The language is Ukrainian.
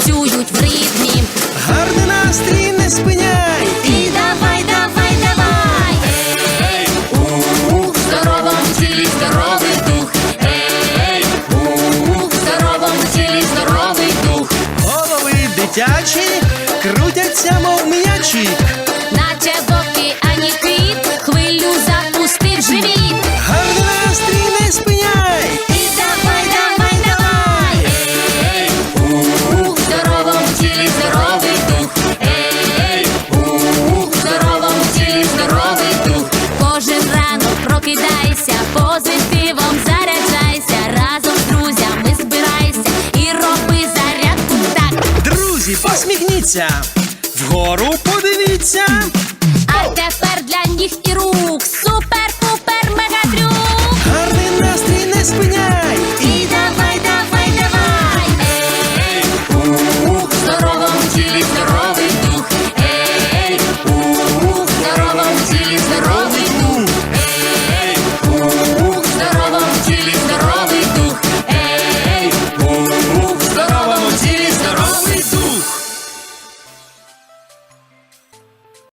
затанцюють в ритмі. Гарний настрій не спиняй. І давай, давай, давай. Ей, в здоровому тілі здоровий дух. Ей, в здоровому тілі здоровий дух. Голови дитячі крутяться, мов м'ячі. посміхніться, вгору подивіться. А тепер для ніг і рук супер-пупер мегатрюк. Гарний настрій не спиняй.